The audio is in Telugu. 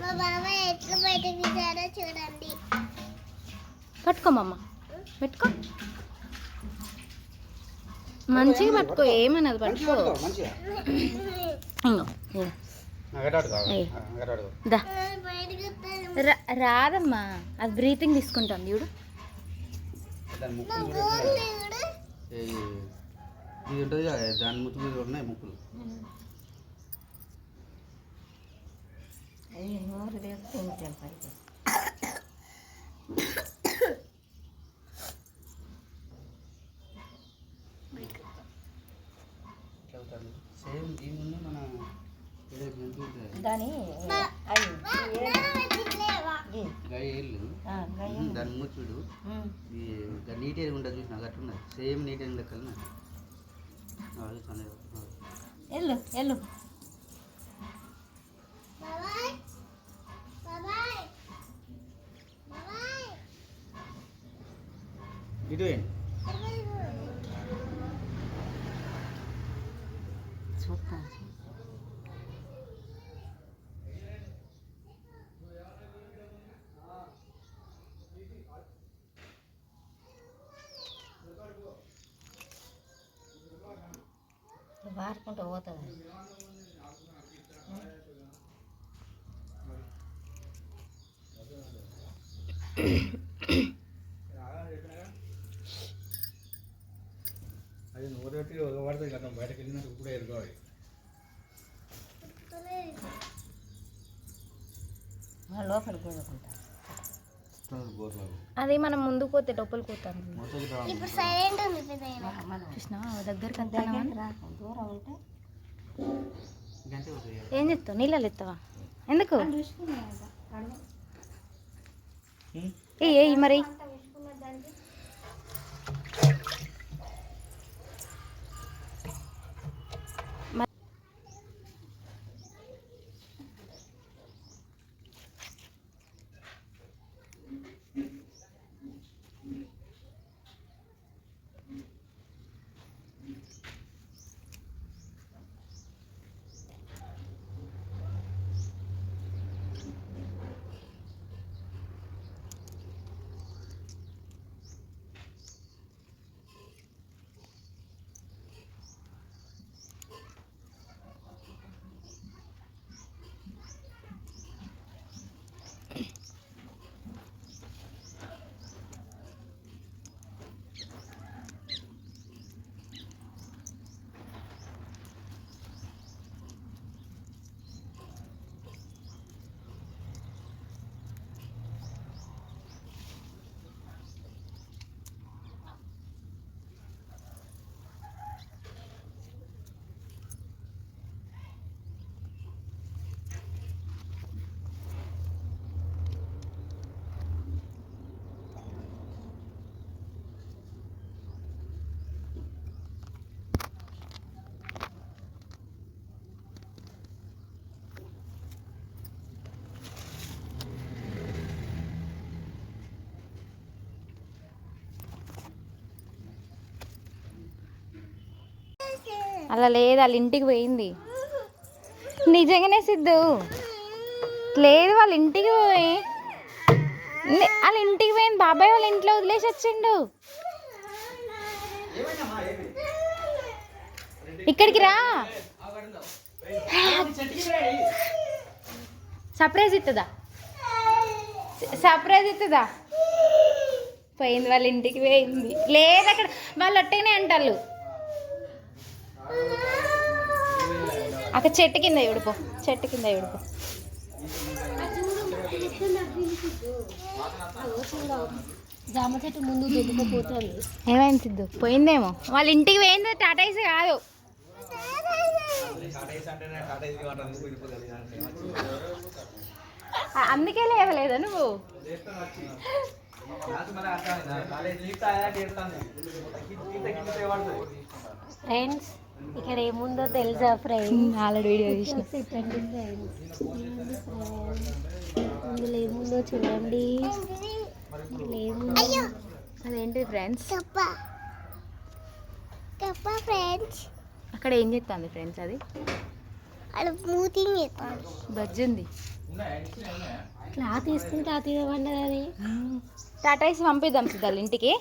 మా బాబాయ్ ఎట్లా బయట తీసారో చూడండి. పట్టుకోమమ్మ. పెట్టుకో. మంచిగా పట్టుకో ఏమన్నది పట్టుకో. రాదమ్మా. అది బ్రీతింగ్ తీసుకుంటాం చూడు. దాని ముక్కులు కూడా ఉన్నాయి. ఏయ్, ఇది ఉంటుంది కదా దాని ముక్కులు. ముక్కులు చెబుతాను సేమ్ దీని ముందు మన. దాని గాయ ఏళ్ళు దాని ముచ్చుడు ఈ గా నీట్ ఏది ఉంటుంది చూసిన అట్లా ఉన్నది సేమ్ నీట్ ఏది లెక్కలు ఎల్లు ఎల్లు. Dito yan. Sota. बाहर कौन तो होता है Mm-hmm. గోర్లాగు అది మనం ముందుకు పోతే లోపలికి పోతాం. ఇప్పుడు సైలెంట్ ఉంది చూసినా దగ్గరికి అంతా దూరం ఉంటే. ఏం చెప్తావు? నీళ్ళలో ఎత్తావా? ఎందుకు? ఏ మరి? అలా లేదు వాళ్ళ ఇంటికి పోయింది. నిజంగానే సిద్ధు? లేదు వాళ్ళ ఇంటికి పోయి. వాళ్ళ ఇంటికి పోయింది. బాబాయ్ వాళ్ళ ఇంట్లో వదిలేసి వచ్చిండు. ఇక్కడికి రా. సర్ప్రైజ్ ఇస్తుందా సర్ప్రైజ్ ఇస్తుందా పోయింది వాళ్ళ ఇంటికి పోయింది. లేదు అక్కడ వాళ్ళు ఒట్టగానే అంటారు అక్కడ చెట్టు కింద ఇవిడిపో చెట్టు కింద ఇవిడిపో జామ చెట్టు ముందు దుబ్బుకపోతుంది ఏమైంది సిద్ధు? పోయిందేమో. వాళ్ళ ఇంటికి పోయింది టాటాయిస్ కాదు. అందుకే లేవలేదా నువ్వు? ఫ్రెండ్స్ ఇక్కడ ఏముందో తెలుసా ఫ్రెండ్స్ ఆల్రెడీ వీడియో ఇందులో ఏముందో చూడండి. అదేంటి ఫ్రెండ్స్ కప్ప కప్ప ఫ్రెండ్స్ అక్కడ ఏం చెప్తాంది ఫ్రెండ్స్ అది? బజ్జి ఉంది. క్లాత్ తీసుకుంటే ఆ తినబండది అది. టాటా వేసి పంపిద్దాం సిద్ధాలు ఇంటికి.